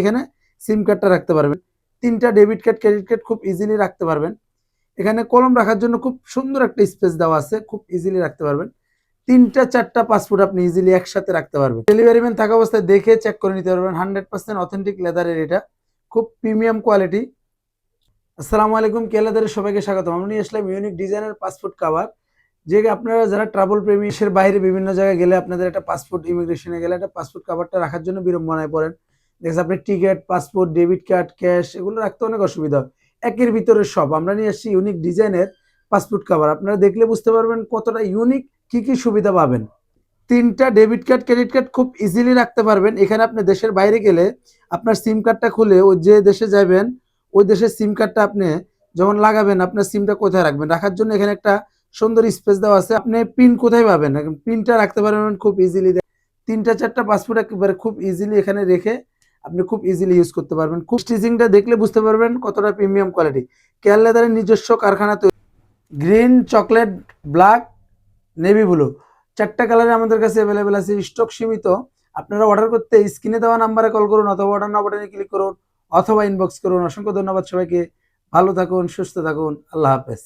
এখানে সিম কার্ডটা রাখতে পারবেন। তিনটা ডেবিট কার্ড ক্রেডিট কার্ড খুব ইজিলি রাখতে পারবেন। এখানে কলম রাখার জন্য খুব সুন্দর একটা স্পেস দেওয়া আছে, খুব ইজিলি রাখতে পারবেন। তিনটা, চারটা পাসপোর্ট আপনি ইজিলি একসাথে রাখতে পারবেন। ডেলিভারি ম্যান থাকা অবস্থায় দেখে চেক করে নিতে পারবেন। হান্ড্রেড পার্সেন্ট অথেন্টিক লেদারের এটা। খুব প্রিমিয়াম কোয়ালিটি আসসালামু আলাইকুম, কে লেদারের সবাইকে স্বাগতম। আমরা নিয়ে আসলাম ইউনিক ডিজাইনের পাসপোর্ট কাভার যে আপনারা যারা ট্রাভেল প্রেমী, দেশের বাইরে বিভিন্ন জায়গায় গেলে আপনাদের একটা পাসপোর্ট ইমিগ্রেশনে গেলে একটা পাসপোর্ট কাভারটা রাখার জন্য বিড়ম্বনায় পড়েন। দেখছেন আপনি ticket, passport, debit card, cash এগুলো রাখতে অনেক অসুবিধা। হয় একের ভিতরে সব। আমরা নিয়ে আসছি ইউনিক ডিজাইনের পাসপোর্ট কাভার আপনারা দেখলে বুঝতে পারবেন কতটা ইউনিক কি কি সুবিধা পাবেন। তিনটা ডেবিট কার্ড ক্রেডিট কার্ড খুব ইজিলি রাখতে পারবেন। এখানে আপনি দেশের বাইরে গেলে আপনার সিম কার্ডটা খুলে ওই যে দেশে যাবেন ওই দেশের সিম কার্ডটা আপনি যখন লাগাবেন, আপনার সিমটা কোথায় রাখবেন? রাখার জন্য এখানে একটা সুন্দর স্পেস দেওয়া আছে। আপনি পিন কোথায় পাবেন? পিনটা রাখতে পারবেন খুব ইজিলি তিনটা, চারটা পাসপোর্ট একেবারে খুব ইজিলি এখানে রেখে আপনি খুব ইজিলি ইউজ করতে পারবেন। খুব স্টিচিংটা দেখলে বুঝতে পারবেন কতটা প্রিমিয়াম কোয়ালিটি কেয়ার লেদারের নিজস্ব কারখানা তৈরি। Green chocolate black navy blue চারটা কালারে আমাদের কাছে অ্যাভেলেবেল আছে। স্টক সীমিত। আপনারা অর্ডার করতে স্ক্রিনে দেওয়া নাম্বারে কল করুন অথবা অর্ডার না বাটনে ক্লিক করুন অথবা ইনবক্স করুন। অসংখ্য ধন্যবাদ সবাইকে। ভালো থাকুন, সুস্থ থাকুন। আল্লাহ হাফেজ।